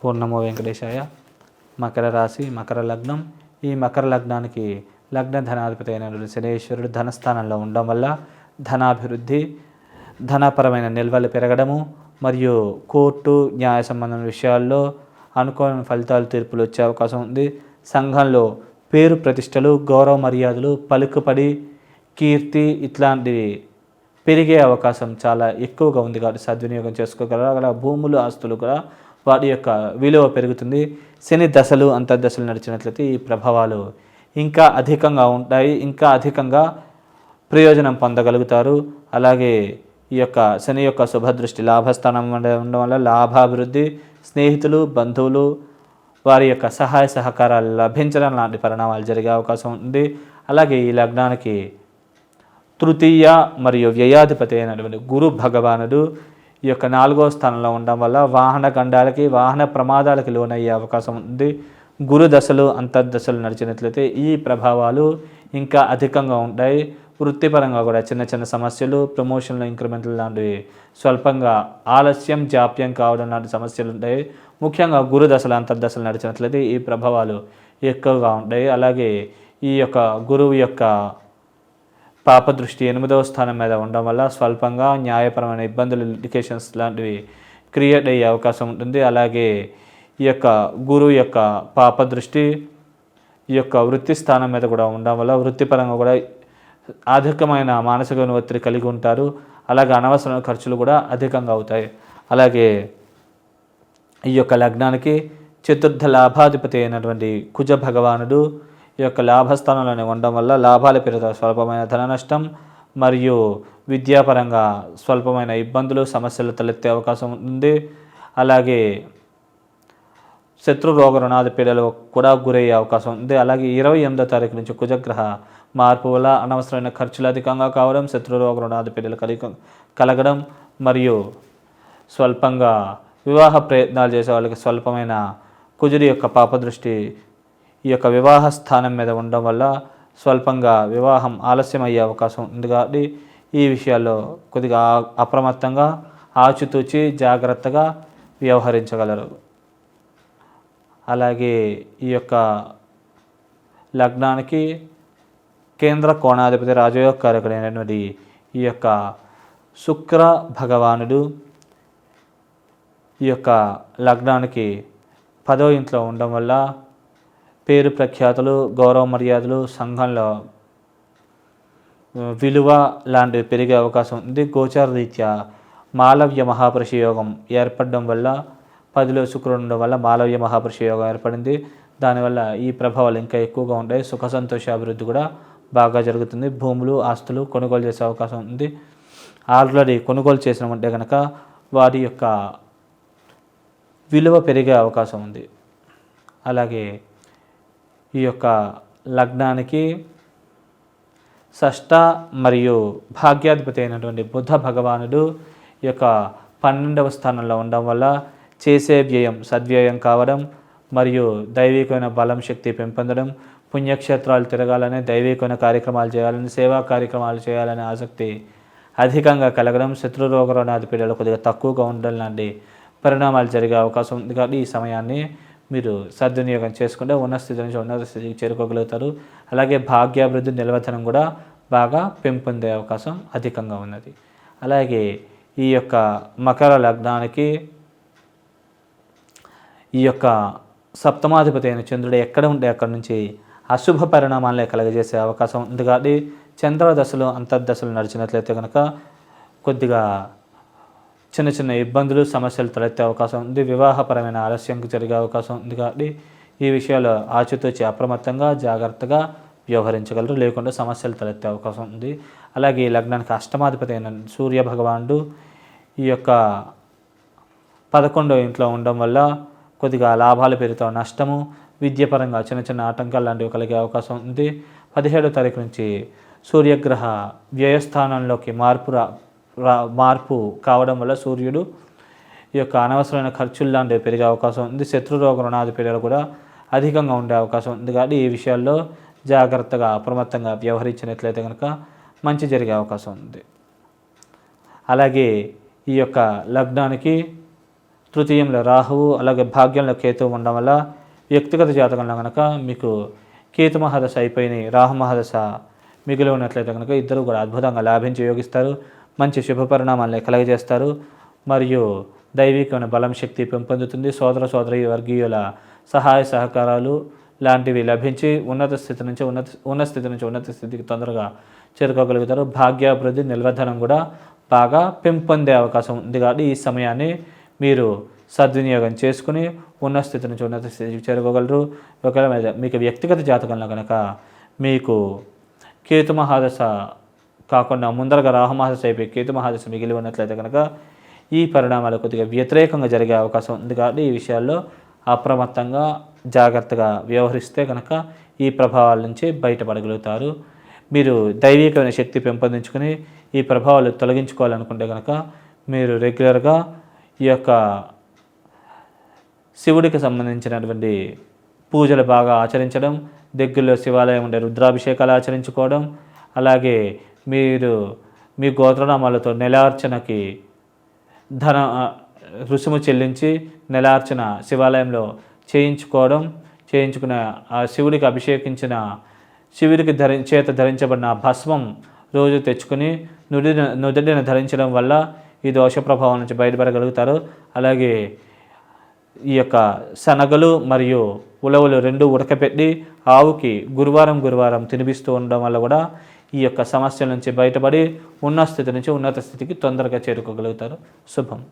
పూర్ణమో వెంకటేశాయ మకర రాశి మకర లగ్నం. ఈ మకర లగ్నానికి లగ్న ధనాధిపతి అయిన శనేశ్వరుడు ధనస్థానంలో ఉండడం వల్ల ధనాభివృద్ధి ధనపరమైన నిల్వలు పెరగడము మరియు కోర్టు న్యాయ సంబంధం విషయాల్లో అనుకోని ఫలితాలు తీర్పులు వచ్చే అవకాశం ఉంది. సంఘంలో పేరు ప్రతిష్టలు గౌరవ మర్యాదలు పలుకుపడి కీర్తి ఇట్లాంటివి పెరిగే అవకాశం చాలా ఎక్కువగా ఉంది కాబట్టి సద్వినియోగం చేసుకోగలరు? అక్కడ భూములు ఆస్తులు కూడా వాటి యొక్క విలువ పెరుగుతుంది. శని దశలు అంతర్దశలు నడిచినట్లయితే ఈ ప్రభావాలు ఇంకా అధికంగా ఉంటాయి. ఇంకా అధికంగా ప్రయోజనం పొందగలుగుతారు. అలాగే ఈ యొక్క శని యొక్క శుభదృష్టి లాభస్థానం ఉండడం వల్ల లాభాభివృద్ధి స్నేహితులు బంధువులు వారి యొక్క సహాయ సహకారాలు లభించడం లాంటి పరిణామాలు జరిగే అవకాశం ఉంది అలాగే ఈ లగ్నానికి తృతీయ మరియు వ్యయాధిపతి అయినటువంటి గురు భగవానుడు ఈ యొక్క నాలుగో స్థానంలో ఉండడం వల్ల వాహన గండాలకి వాహన ప్రమాదాలకి లోనయ్యే అవకాశం ఉంది. గురు దశలు అంతర్దశలు నడిచినట్లయితే ఈ ప్రభావాలు ఇంకా అధికంగా ఉంటాయి. వృత్తిపరంగా కూడా చిన్న చిన్న సమస్యలు ప్రమోషన్లు ఇంక్రిమెంట్లు లాంటివి స్వల్పంగా ఆలస్యం జాప్యం కావడం లాంటి సమస్యలు ఉంటాయి. ముఖ్యంగా గురు దశలు అంతర్దశలు నడిచినట్లయితే ఈ ప్రభావాలు ఎక్కువగా ఉంటాయి. అలాగే ఈ యొక్క గురువు యొక్క పాప దృష్టి ఎనిమిదవ స్థానం మీద ఉండడం వల్ల స్వల్పంగా న్యాయపరమైన ఇబ్బందులు లిటికేషన్స్ లాంటివి క్రియేట్ అయ్యే అవకాశం ఉంటుంది. అలాగే ఈ యొక్క గురువు యొక్క పాప దృష్టి ఈ యొక్క వృత్తి స్థానం మీద కూడా ఉండడం వల్ల వృత్తిపరంగా కూడా అధికమైన మానసిక ఒత్తిడి కలిగి ఉంటారు. అలాగే అనవసరమైన ఖర్చులు కూడా అధికంగా అవుతాయి. అలాగే ఈ యొక్క లగ్నానికి చతుర్థ లాభాధిపతి అయినటువంటి కుజ భగవానుడు ఈ యొక్క లాభస్థానంలోనే ఉండడం వల్ల లాభాలు పెరుగుతాయి స్వల్పమైన ధన నష్టం మరియు విద్యాపరంగా స్వల్పమైన ఇబ్బందులు సమస్యలు తలెత్తే అవకాశం ఉంది. అలాగే శత్రు రోగ రుణాది పీడలు కూడా గురయ్యే అవకాశం ఉంది. అలాగే ఇరవై ఎనిమిదో తారీఖు నుంచి కుజగ్రహ మార్పు వల్ల అనవసరమైన ఖర్చులు అధికంగా కావడం శత్రు రోగ రుణాది పీడలు కలిగ కలగడం మరియు స్వల్పంగా వివాహ ప్రయత్నాలు చేసే వాళ్ళకి స్వల్పమైన కుజుడి యొక్క పాపదృష్టి ఈ యొక్క వివాహ స్థానం మీద ఉండడం వల్ల స్వల్పంగా వివాహం ఆలస్యం అయ్యే అవకాశం ఉంది కాబట్టి ఈ విషయాల్లో కొద్దిగా అప్రమత్తంగా ఆచితూచి జాగ్రత్తగా వ్యవహరించగలరు. అలాగే ఈ యొక్క లగ్నానికి కేంద్ర కోణాధిపతి రాజయోగకారకుడైనటువంటి ఈ యొక్క శుక్ర భగవానుడు ఈ యొక్క లగ్నానికి పదో ఇంట్లో ఉండడం వల్ల పేరు ప్రఖ్యాతులు గౌరవ మర్యాదలు సంఘంలో విలువ లాంటివి పెరిగే అవకాశం ఉంది. గోచార రీత్యా మాలవ్య మహాపురుష యోగం ఏర్పడడం వల్ల పదిలో శుక్రుడు ఉండడం వల్ల మాలవ్య మహాపురుష యోగం ఏర్పడింది. దానివల్ల ఈ ప్రభావాలు ఇంకా ఎక్కువగా ఉంటాయి. సుఖ సంతోష అభివృద్ధి కూడా బాగా జరుగుతుంది. భూములు ఆస్తులు కొనుగోలు చేసే అవకాశం ఉంది. ఆల్రెడీ కొనుగోలు చేసినామంటే కనుక వారి యొక్క విలువ పెరిగే అవకాశం ఉంది. అలాగే ఈ యొక్క లగ్నానికి షష్ట మరియు భాగ్యాధిపతి అయినటువంటి బుద్ధ భగవానుడు ఈ యొక్క పన్నెండవ స్థానంలో ఉండడం వల్ల చేసే వ్యయం సద్వ్యయం కావడం మరియు దైవికమైన బలం శక్తి పెంపొందడం పుణ్యక్షేత్రాలు తిరగాలని దైవికమైన కార్యక్రమాలు చేయాలని సేవా కార్యక్రమాలు చేయాలనే ఆసక్తి అధికంగా కలగడం శత్రు రోగరోనాది పీడలు కొద్దిగా తక్కువగా ఉండడం లాంటి పరిణామాలు జరిగే అవకాశం ఉంది. కాబట్టి ఈ సమయాన్ని మీరు సద్వినియోగం చేసుకుంటే ఉన్న స్థితి నుంచి ఉన్నత స్థితికి చేరుకోగలుగుతారు. అలాగే భాగ్యాభివృద్ధి నిలవతనం కూడా బాగా పెంపొందే అవకాశం అధికంగా ఉన్నది. అలాగే ఈ యొక్క మకర లగ్నానికి ఈ యొక్క సప్తమాధిపతి అయిన చంద్రుడు ఎక్కడ ఉంటే అక్కడ నుంచి అశుభ పరిణామాలనే కలగజేసే అవకాశం ఉంది. కాబట్టి చంద్ర దశలు అంతర్దశలు నడిచినట్లయితే కనుక కొద్దిగా చిన్న చిన్న ఇబ్బందులు సమస్యలు తలెత్తే అవకాశం ఉంది. వివాహపరమైన ఆలస్యం జరిగే అవకాశం ఉంది కాబట్టి ఈ విషయాలు ఆచితూచి అప్రమత్తంగా జాగ్రత్తగా వ్యవహరించగలరు. లేకుండా సమస్యలు తలెత్తే అవకాశం ఉంది. అలాగే ఈ లగ్నానికి అష్టమాధిపతి అయిన సూర్య భగవానుడు ఈ యొక్క పదకొండో ఇంట్లో ఉండడం వల్ల కొద్దిగా లాభాలు పెరుగుతాం నష్టము విద్యపరంగా చిన్న చిన్న ఆటంకాలు లాంటివి కలిగే అవకాశం ఉంది. పదిహేడో తారీఖు నుంచి సూర్యగ్రహ వ్యయస్థానంలోకి మార్పు మార్పు కావడం వల్ల సూర్యుడు ఈ యొక్క అనవసరమైన ఖర్చులు లాంటివి పెరిగే అవకాశం ఉంది. శత్రు రోగ రుణాది పీడలు కూడా అధికంగా ఉండే అవకాశం ఉంది. కాబట్టి ఈ విషయాల్లో జాగ్రత్తగా అప్రమత్తంగా వ్యవహరించినట్లయితే కనుక మంచి జరిగే అవకాశం ఉంది. అలాగే ఈ యొక్క లగ్నానికి తృతీయంలో రాహువు అలాగే భాగ్యంలో కేతువు ఉండడం వల్ల వ్యక్తిగత జాతకంలో కనుక మీకు కేతు మహాదశ అయిపోయినాయి రాహు మహాదశ మిగిలి ఉన్నట్లయితే కనుక ఇద్దరు కూడా అద్భుతంగా లాభించి యోగిస్తారు. మంచి శుభ పరిణామాలని కలగజేస్తారు. మరియు దైవికమైన బలం శక్తి పెంపొందుతుంది. సోదర సోదరి వర్గీయుల సహాయ సహకారాలు లాంటివి లభించి ఉన్నత స్థితి నుంచి ఉన్నత ఉన్నత స్థితి నుంచి ఉన్నత స్థితికి తొందరగా చేరుకోగలుగుతారు. భాగ్యాభివృద్ధి నిల్వధనం కూడా బాగా పెంపొందే అవకాశం ఉంది కాబట్టి ఈ సమయాన్ని మీరు సద్వినియోగం చేసుకుని ఉన్న స్థితి నుంచి ఉన్నత స్థితికి చేరుకోగలరు. ఒకవేళ మీకు వ్యక్తిగత జాతకంలో కనుక మీకు కేతు మహాదశ కాకుండా ముందరగా రాహు అయిపోయి కేతు మహాదశ మిగిలి ఉన్నట్లయితే కనుక ఈ పరిణామాలు కొద్దిగా వ్యతిరేకంగా జరిగే అవకాశం ఉంది కాబట్టి ఈ విషయాల్లో అప్రమత్తంగా జాగ్రత్తగా వ్యవహరిస్తే కనుక ఈ ప్రభావాల నుంచి బయటపడగలుగుతారు. మీరు దైవికమైన శక్తి పెంపొందించుకుని ఈ ప్రభావాలు తొలగించుకోవాలనుకుంటే కనుక మీరు రెగ్యులర్గా ఈ యొక్క శివుడికి సంబంధించినటువంటి పూజలు బాగా ఆచరించడం దగ్గరలో శివాలయం ఉండే రుద్రాభిషేకాలు ఆచరించుకోవడం అలాగే మీరు మీ గోత్రనామాలతో నెలార్చనకి ధన రుసుము చెల్లించి నెలార్చన శివాలయంలో చేయించుకోవడం చేయించుకున్న ఆ శివుడికి అభిషేకించిన శివుడికి ధరి చేత ధరించబడిన భస్మం రోజు తెచ్చుకుని నుడిన నుదిడిన ధరించడం వల్ల ఈ దోష ప్రభావం నుంచి బయటపడగలుగుతారు. అలాగే ఈ యొక్క శనగలు మరియు ఉలవలు రెండు ఉడకపెట్టి ఆవుకి గురువారం గురువారం తినిపిస్తూ ఉండడం వల్ల కూడా ఈ యొక్క సమస్యల నుంచి బయటపడి ఉన్న స్థితి నుంచి ఉన్నత స్థితికి తొందరగా చేరుకోగలుగుతారు. శుభం.